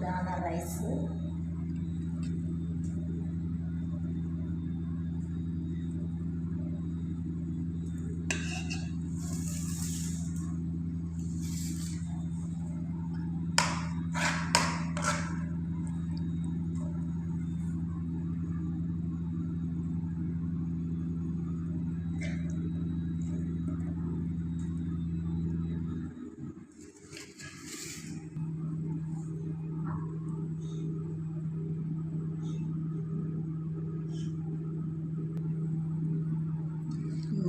சூடான ரைஸு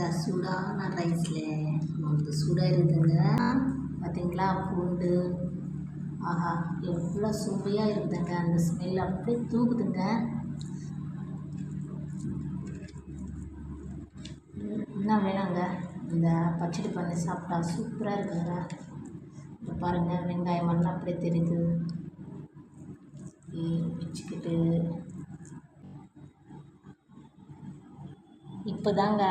இந்த சூடான ரைஸில் நமக்கு சூடாக இருக்குதுங்க பார்த்தீங்களா பூண்டு. ஆஹா எவ்வளோ சுவையாக இருக்குதுங்க அந்த ஸ்மெல் அப்படியே தூக்குதுங்க. என்ன வேணாங்க? இந்த பச்சடி பண்ணி சாப்பிட்டா சூப்பராக இருக்குங்க. இப்போ பாருங்கள் வெங்காயம் எல்லாம் அப்படியே தெரியுது. வச்சுக்கிட்டு. இப்போ தாங்க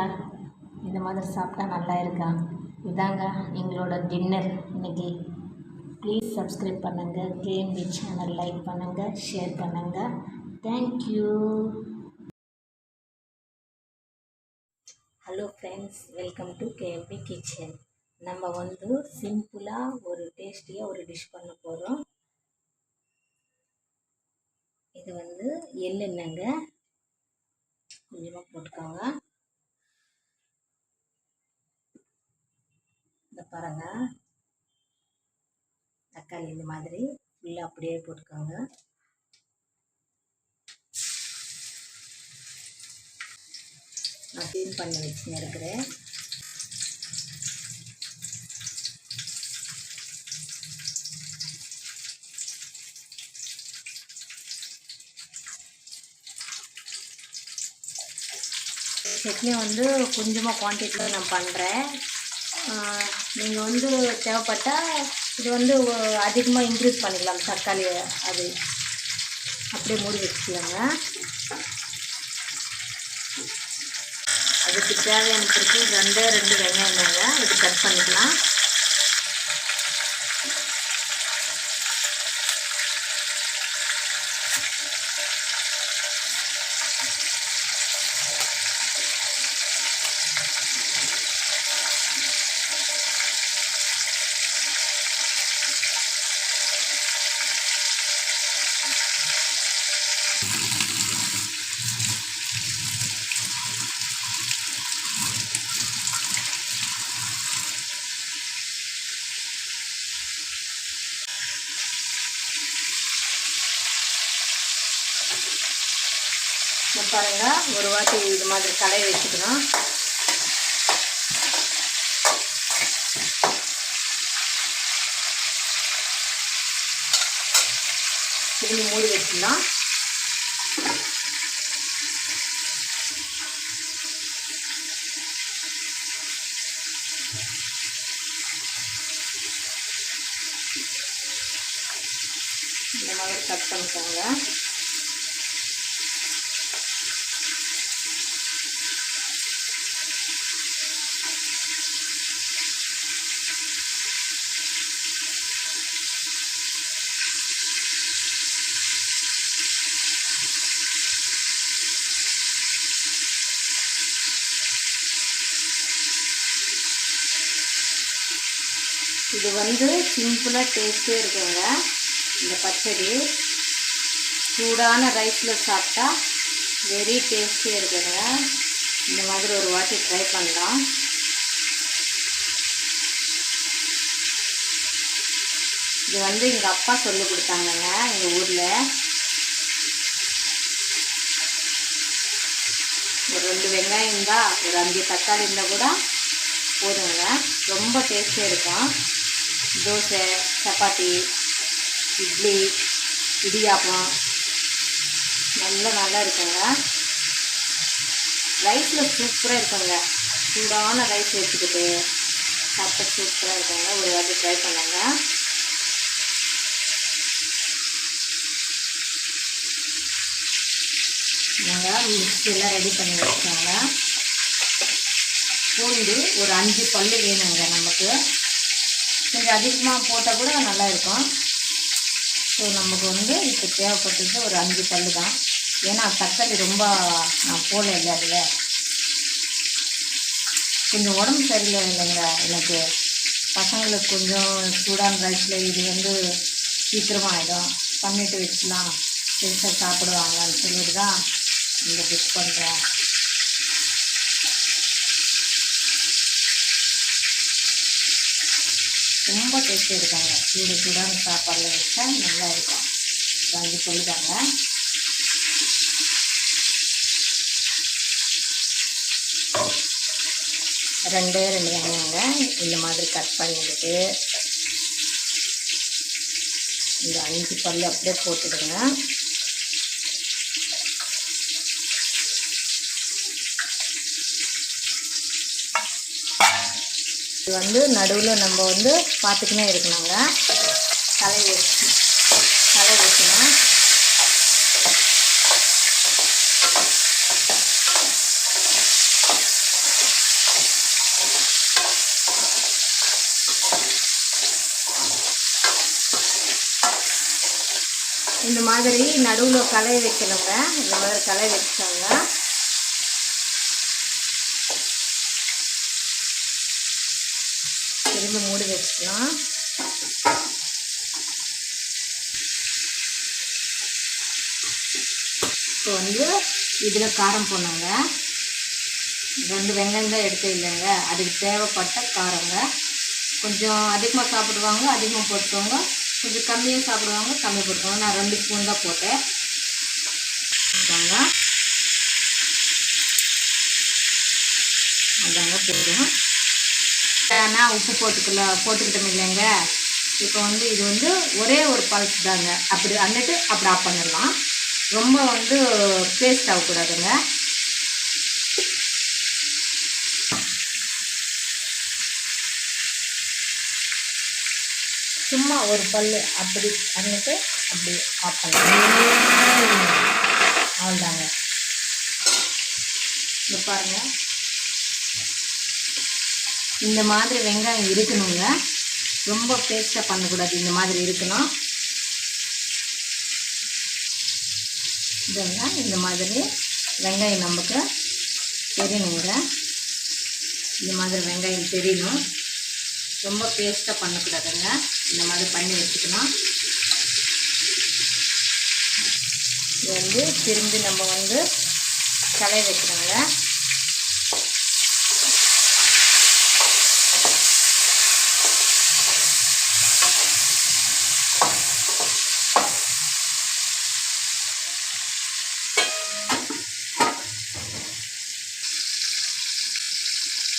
இந்த மாதிரி சாப்பிட்டா நல்லா இருக்கா? இதாங்க எங்களோட டின்னர் இன்னைக்கு ப்ளீஸ் சப்ஸ்கிரைப் பண்ணுங்கள் கேஎம்பி சேனல் லைக் பண்ணுங்கள் ஷேர் பண்ணுங்கள் thank you hello friends welcome to KMP kitchen நம்ம வந்து சிம்பிளாக ஒரு டேஸ்டியாக ஒரு டிஷ் பண்ண போகிறோம் இது வந்து எள்ளெண்ணெங்க கொஞ்சமாக போட்டுக்கோங்க. இந்த பாருங்க. தக்காளி இந்த மாதிரி ஃபுல்லாக அப்படியே போட்டுக்கோங்க. நான் க்ளீன் பண்ணி வச்சுன்னு இருக்கிறேன். சட்னி வந்து கொஞ்சமாக குவான்டிட்டியில் நான் பண்ணுறேன் நீங்கள் வந்து தேவைப்பட்டால் இது வந்து அதிகமாக இன்க்ரீஸ் பண்ணிக்கலாம் தக்காளி அது. அப்படியே மூடி வச்சுக்கலாங்க. அதுக்கு தேவையான பிறகு ரெண்டே ரெண்டு வெங்காயம் தாங்க இது கட் பண்ணிக்கலாம். பாருங்க. ஒரு வாட்டி இது மாதிரி கலைய வச்சுக்கணும். திரும்பி மூடி வச்சுக்கலாம் இந்த மாதிரி கட் பண்ணிக்கோங்க. இது வந்து சிம்பிளாக டேஸ்ட்டே இருக்குங்க. இந்த பச்சடி சூடான ரைஸில் சாப்பிட்டா வெரி டேஸ்ட்டே இருக்குங்க. இந்த மாதிரி ஒரு வாட்டி ட்ரை பண்ணலாம். இது வந்து எங்கள் அப்பா சொல்லி கொடுத்தாங்கங்க எங்கள் ஊரில். ஒரு ரெண்டு வெங்காயம் இருந்தால் ஒரு அஞ்சு தக்காளி இருந்தால் கூட போதுங்க. ரொம்ப டேஸ்டியாக இருக்கும். தோசை சப்பாத்தி இட்லி இடியாப்பம். நல்லா நல்லா இருக்குங்க. ரைஸில் சூப்பராக இருக்குங்க. சூடான ரைஸ் வச்சுக்கிட்டு சாப்பிட்டா சூப்பராக இருக்குங்க. ஒரு வாட்டி ட்ரை பண்ணுங்க. நாங்கள் மிக்சியெல்லாம் ரெடி பண்ணி வச்சுக்கோங்க பூண்டு ஒரு அஞ்சு பல்லு வேணுங்க நமக்கு. கொஞ்சம் அதிகமாக போட்டால் கூட நல்லா இருக்கும். ஸோ நமக்கு வந்து இப்போ தேவைப்பட்டது ஒரு அஞ்சு பல் தான். ஏன்னா தக்காளி ரொம்ப நான் போல இல்லை அதில். கொஞ்சம் உடம்பு சரியில்லை இல்லைங்க எனக்கு பசங்களுக்கு கொஞ்சம் சூடான ரைஸில் இது வந்து சீக்கிரமாக ஆகிடும் பண்ணிட்டு வச்சுலாம். பெருசாக சாப்பிடுவாங்கன்னு சொல்லிட்டு தான் இந்த டிஷ் பண்ணுறேன் ரொம்ப டேஸ்டி இருக்காங்க சூடு சூடான சாப்பாடில் வச்சா நல்லா இருக்கும். வாங்கி சொல்லிட்டாங்க ரெண்டே ரெண்டு வெங்காயங்க இந்த மாதிரி கட் பண்ணிக்கிட்டு இந்த அஞ்சு பல் அப்படியே போட்டுடுங்க இது வந்து நடுவில் நம்ம வந்து பார்த்துக்கினே இருக்கணுங்க. தலை வச்சு தலை வைக்கணும் இந்த மாதிரி நடுவில் களை வைக்கணுங்க. இந்த மாதிரி களை வச்சாங்க திரும்ப மூடி வச்சுக்கலாம். இப்போ வந்து இதில் காரம் போனாங்க ரெண்டு வெங்காயம் தான் எடுத்து இல்லைங்க. அதுக்கு தேவைப்பட்ட காரங்க. கொஞ்சம் அதிகமாக சாப்பிடுவாங்க அதிகமாக போட்டுக்கோங்க. கொஞ்சம் கம்மியாக சாப்பிடுவாங்க கம்மி போட்டுக்கோங்க. நான் ரெண்டு ஸ்பூன் தான் போட்டேன். அதாங்க அதாங்க போடுவோம் நான் உப்பு போட்டுக்கல போட்டுக்கிட்டோம் இல்லைங்க. இப்போ வந்து இது வந்து ஒரே ஒரு பல்ஸ் தாங்க. அப்படி அன்னிட்டு அப்படி ஆஃப் பண்ணிடலாம். ரொம்ப வந்து பேஸ்ட் ஆகக்கூடாதுங்க. சும்மா ஒரு பல் அப்படி அன்னிட்டு அப்படி ஆஃப் பண்ணலாம். அவ்வளோதாங்க. இந்த பாருங்கள் இந்த மாதிரி வெங்காயம் இருக்கணுங்க. ரொம்ப பேஸ்ட்டாக பண்ணக்கூடாது இந்த மாதிரி இருக்கணும். இதுங்க இந்த மாதிரி வெங்காயம் நமக்கு தெரியணுங்க. இந்த மாதிரி வெங்காயம் தெரியணும். ரொம்ப பேஸ்ட்டாக பண்ணக்கூடாதுங்க. இந்த மாதிரி பண்ணி வச்சுக்கணும். இது வந்து திரும்பி நம்ம வந்து களை வைக்கிறோங்க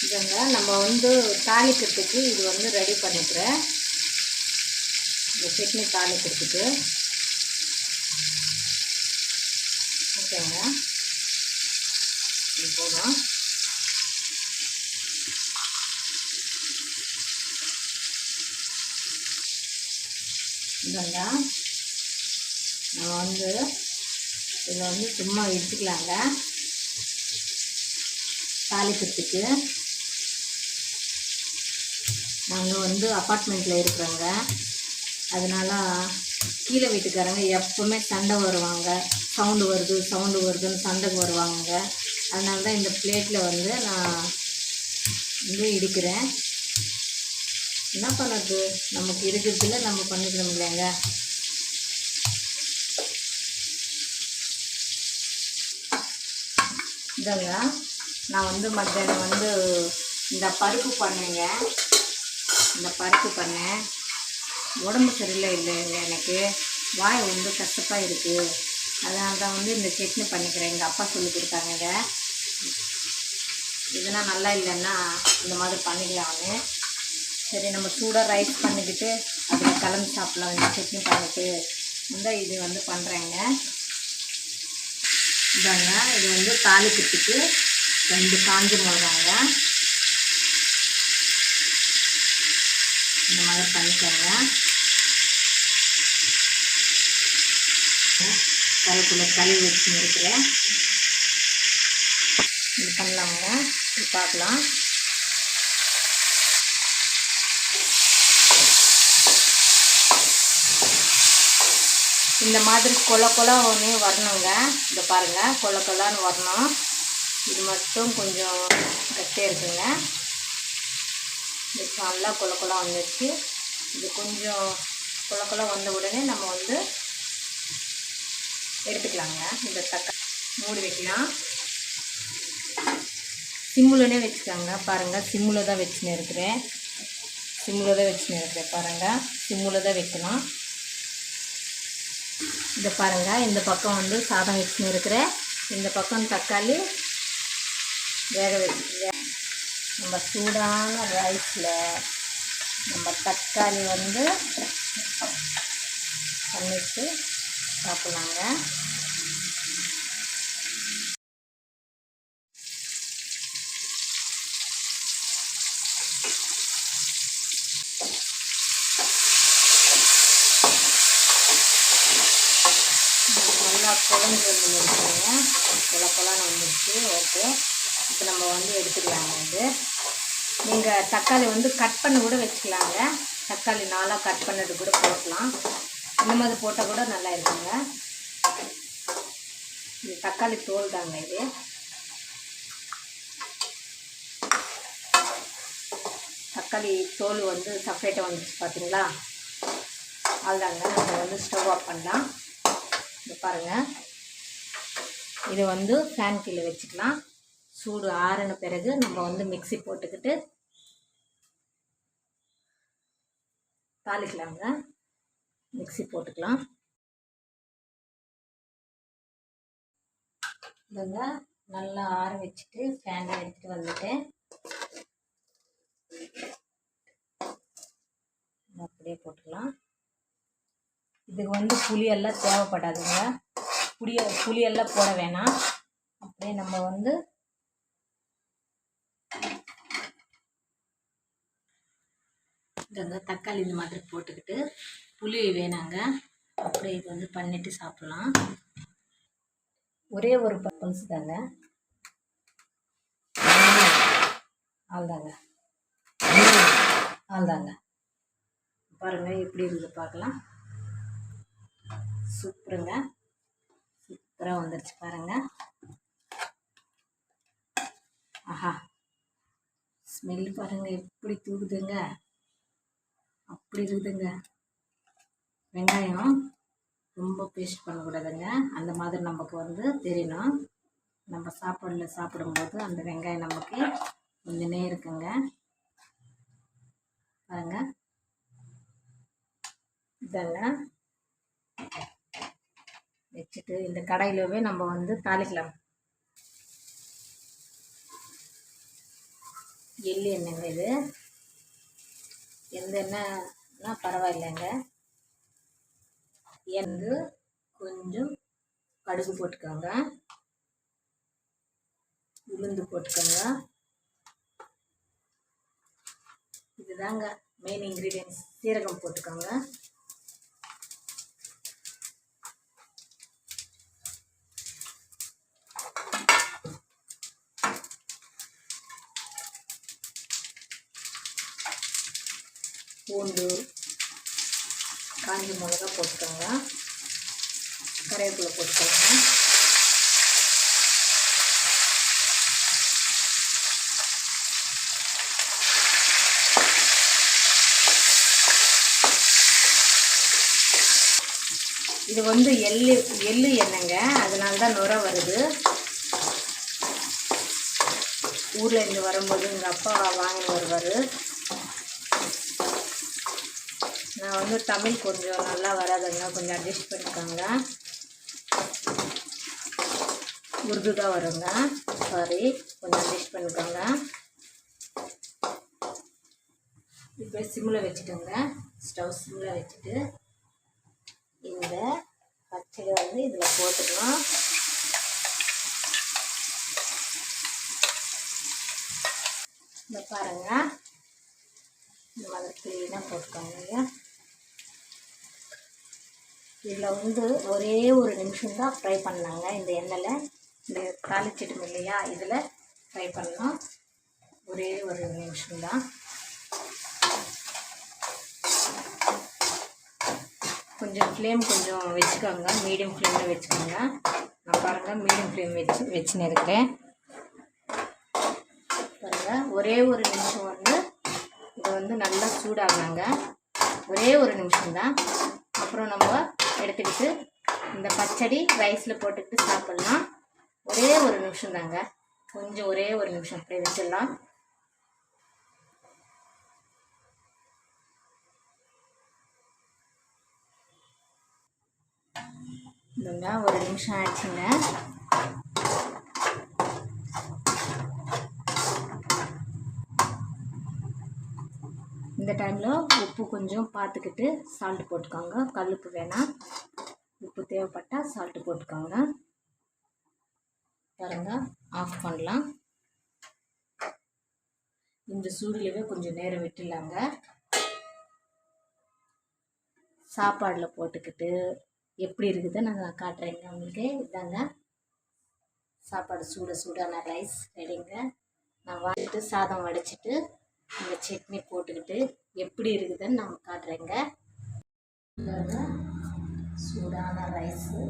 இதுங்க நம்ம வந்து தாளிக்கிறதுக்கு இது வந்து ரெடி பண்ணிக்கிறேன். இந்த சட்னி தாளிக்கிறதுக்கு. ஓகேங்க. இது போதும். இதாங்க நான் வந்து இதில் வந்து சும்மா எடுத்துக்கலாங்க தாளிக்கிறதுக்கு. நாங்கள் வந்து அப்பார்ட்மெண்ட்டில் இருக்கிறோங்க. அதனால் கீழே வீட்டுக்காரங்க எப்போவுமே சண்டை வருவாங்க. சவுண்டு வருது சவுண்டு வருதுன்னு சண்டைக்கு வருவாங்க. அதனால தான் இந்த பிளேட்டில் வந்து நான் வந்து இடிக்கிறேன். என்ன பண்ணுறது நமக்கு இருக்கிறதுல நம்ம பண்ணிக்கணும் இல்லைங்க. இதாங்க. நான் வந்து மத்தியானம் வந்து இந்த பருப்பு பண்ணேங்க. இந்த பருப்பு பண்ணேன் உடம்பு சரியில்லை இல்லை எனக்கு வாய் வந்து கஷ்டப்பாக இருக்குது அதனால தான் வந்து இந்த சட்னி பண்ணிக்கிறேன். எங்கள் அப்பா சொல்லி கொடுத்தாங்க இதெல்லாம் நல்லா இல்லைன்னா இந்த மாதிரி பண்ணிக்கலாம்னு சரி நம்ம சூடாக ரைஸ் பண்ணிக்கிட்டு அதில் கலந்து சாப்பிட்லாம். இந்த சட்னி பண்ணிட்டு இந்த இது வந்து பண்ணுறேங்க இதாங்க இது வந்து தாளிக்கிறதுக்கு ரெண்டு காஞ்சி மிளகாங்க. இந்த மாதிரி பண்ணிக்கோங்க. கருவேப்பிலை கழுவி வச்சு இருக்கிறேன் இது பண்ணலாங்க. இது பார்க்கலாம். இந்த மாதிரி கொல கொல ஒன்று வரணுங்க. இந்த பாருங்கள் கொல கொலான்னு வரணும். இது மட்டும் கொஞ்சம் கட்டியாக இருக்குங்க. நல்லா கொல கொல வந்துடுச்சு இது கொஞ்சம் கொல கொல வந்த உடனே நம்ம வந்து எடுத்துக்கலாங்க. இந்த தக்காளி மூடி வைக்கலாம். சிம்முலனே வச்சுக்கோங்க பாருங்கள் சிம்மில் தான் வச்சுன்னு இருக்கிறேன் சிம்மில் தான் வச்சுன்னு இருக்கிறேன் பாருங்கள் சிம்மில் தான் வைக்கலாம். இந்த பாருங்கள் இந்த பக்கம் வந்து சாதம் வச்சுன்னு இருக்கிறேன் இந்த பக்கம் தக்காளி வேக வச்சு நம்ம சூடான ரைஸில் நம்ம தக்காளி வந்து பண்ணிட்டு சாப்பிட்லாங்க. நல்லா குழம்பு வந்து குழப்பெல்லாம் வந்துருச்சு. ஓகே. இப்போ நம்ம வந்து எடுத்துக்கலாங்க இது நீங்கள் தக்காளி வந்து கட் பண்ண கூட வச்சுக்கலாங்க. தக்காளி நாளாக கட் பண்ணது கூட போடலாம் இந்த மாதிரி போட்டால் கூட நல்லா இருக்குங்க. இது தக்காளி தோல் தாங்க இது. தக்காளி தோல் வந்து செப்பரேட்டாக வந்துச்சு பார்த்தீங்களா அதுதாங்க நம்ம வந்து ஸ்டவ் ஆஃப் பண்ணலாம். இது பாருங்கள் இது வந்து ஃபேன் கீழே வச்சுக்கலாம். சூடு ஆறின பிறகு நம்ம வந்து மிக்ஸி போட்டுக்கிட்டு தாளிக்கலாங்க. மிக்ஸி போட்டுக்கலாம். இதுங்க நல்லா ஆற வச்சுட்டு ஃபேனில் எடுத்துகிட்டு வந்துட்டேன். அப்படியே போட்டுக்கலாம். இதுக்கு வந்து புளியெல்லாம் தேவைப்படாதுங்க. புளிய புளியெல்லாம் போட வேணாம். அப்படியே நம்ம வந்து இந்த தக்காளி இந்த மாதிரி போட்டுக்கிட்டு புளி வேணாங்க. அப்படியே இது வந்து பண்ணிட்டு சாப்பிட்லாம். ஒரே ஒரு பல்ஸ் தாங்க. அவ்வளோதாங்க. அவ்வளோதாங்க. பாருங்கள் எப்படி இருந்து பார்க்கலாம். சூப்பருங்க. சூப்பராக வந்துருச்சு பாருங்கள் ஆஹா. ஸ்மெல் பாருங்கள் எப்படி தூக்குதுங்க. அப்படி இருக்குதுங்க. வெங்காயம் ரொம்ப பேஸ்ட் பண்ணக்கூடாதுங்க. அந்த மாதிரி நமக்கு வந்து தெரியணும். நம்ம சாப்பாடில் சாப்பிடும்போது அந்த வெங்காயம் நமக்கு கொஞ்சமே இருக்குங்க. பாருங்க. இதெல்லாம் வச்சுட்டு இந்த கடையிலவே நம்ம வந்து தாளிக்கலாம். எள்ளு எண்ணெய் இது. எந்த எண்ணெய்னா பரவாயில்லைங்க. எண்ணெய் கொஞ்சம் கடுகு போட்டுக்கோங்க. உளுந்து போட்டுக்கோங்க. இதுதாங்க மெயின் இன்க்ரீடியன்ஸ் சீரகம் போட்டுக்கோங்க. பூண்டு காஞ்ச மிளகா போட்டுக்கோங்க. கருவேப்பிலை போட்டுக்கோங்க. இது வந்து எள்ளு எள்ளு எண்ணெய்ங்க. அதனால தான் நுர வருது. ஊரில் இருந்து வரும்போது எங்கள் அப்பா வாங்கிட்டு வருவார். நான் வந்து தமிழ் கொஞ்சம் நல்லா வராதுங்க கொஞ்சம் அட்ஜஸ்ட் பண்ணிக்கோங்க. உருது தான் வருங்க. சாரி கொஞ்சம் அட்ஜஸ்ட் பண்ணிக்கோங்க. இப்போ சிம்மில் வச்சுக்கோங்க. ஸ்டவ் சிம்மில் வச்சுட்டு இந்த பச்சடி வந்து இதில் போட்டுக்கலாம். இந்த பாருங்கள் இந்த மாதிரி க்ளீனாக போட்டுக்கோங்க. இதில் வந்து ஒரே ஒரு நிமிஷம் தான் ஃப்ரை பண்ணாங்க. இந்த எண்ணெயில் இந்த தாளிச்சிட்டோம் இல்லையா இதில் ஃப்ரை பண்ணலாம். ஒரே ஒரு நிமிஷம் தான். கொஞ்சம் ஃப்ளேம் கொஞ்சம் வச்சுக்கோங்க. மீடியம் ஃப்ளேமில் வச்சுக்கோங்க. நான் பாருங்கள் மீடியம் ஃப்ளேம் வச்சு வச்சுன்னு இருக்கிறேன். பாருங்கள் ஒரே ஒரு நிமிஷம் வந்து இதை வந்து நல்லா சூடாகுனாங்க. ஒரே ஒரு நிமிஷம் தான். அப்புறம் நம்ம எடுத்துக்கிட்டு இந்த பச்சடி ரைஸில் போட்டுக்கிட்டு சாப்பிட்லாம். ஒரே ஒரு நிமிஷம் தாங்க. கொஞ்சம் ஒரே ஒரு நிமிஷம். அப்படியே வச்சிடலாம். இல்லைங்க ஒரு நிமிஷம் ஆச்சுங்க. இந்த டைமில் உப்பு கொஞ்சம் பார்த்துக்கிட்டு சால்ட்டு போட்டுக்கோங்க. கல்லுப்பு வேணாம் உப்பு தேவைப்பட்டால் சால்ட்டு போட்டுக்கோங்க. பாருங்க ஆஃப் பண்ணலாம். இந்த சூடிலவே கொஞ்சம் நேரம் விட்டுலாங்க சாப்பாடில் போட்டுக்கிட்டு எப்படி இருக்குது நாங்கள் காட்டுறேங்க. உங்களுக்கு இதாங்க. சாப்பாடு சூட சூடான ரைஸ் ரெடிங்க நான் வாங்கிட்டு சாதம் வடிச்சிட்டு இந்த சட்னி போட்டுக்கிட்டு எப்படி இருக்குதுன்னு நான் காட்டுறேங்க. சூடான ரைஸு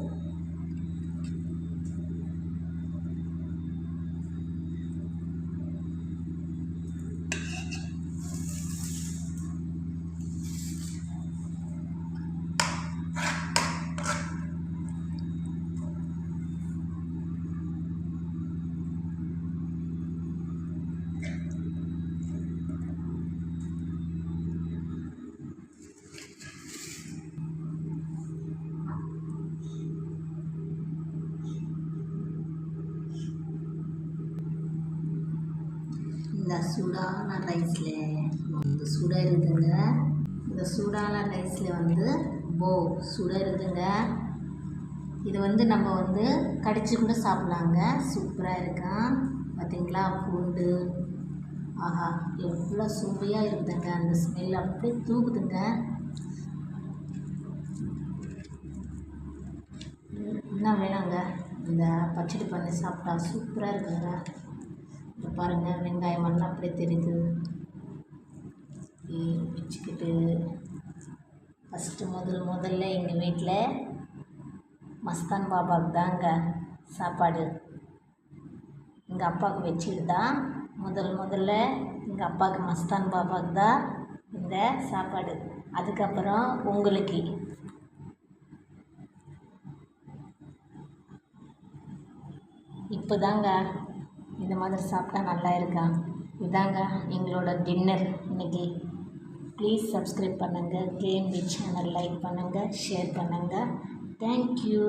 இந்த சூடான ரைஸில் வந்து சுட இருக்குதுங்க இந்த சூடான ரைஸில் வந்து போ சுட இருக்குதுங்க இது வந்து நம்ம வந்து கடிச்சு கூட சாப்பிட்லாங்க. சூப்பராக இருக்கும் பார்த்தீங்களா பூண்டு. ஆஹா எவ்வளோ சுவையாக இருக்குதுங்க. அந்த ஸ்மெல் அப்படியே தூக்குதுங்க. என்ன வேணாங்க? இந்த பச்சடி பண்ணி சாப்பிட்டா சூப்பராக இருக்குங்க. பாருங்கள் வெங்காயம் எல்லாம் அப்படியே தெரியுது. வச்சுக்கிட்டு ஃபஸ்ட்டு முதல் முதல்ல எங்கள் வீட்டில் மஸ்தான் பாபாவுக்கு தாங்க சாப்பாடு. எங்கள் அப்பாவுக்கு வச்சுட்டு தான் முதல் முதல்ல எங்கள் அப்பாவுக்கு மஸ்தான் பாபாவுக்கு தான் இந்த சாப்பாடு. அதுக்கப்புறம் உங்களுக்கு. இப்போ தாங்க இந்த மாதிரி சாப்பிட்டா நல்லா இருக்கா? இதாங்க எங்களோட டின்னர் இன்னைக்கு ப்ளீஸ் சப்ஸ்கிரைப் பண்ணுங்கள் கேஎம்பி சேனல் லைக் பண்ணுங்கள் ஷேர் பண்ணுங்கள் தேங்க்யூ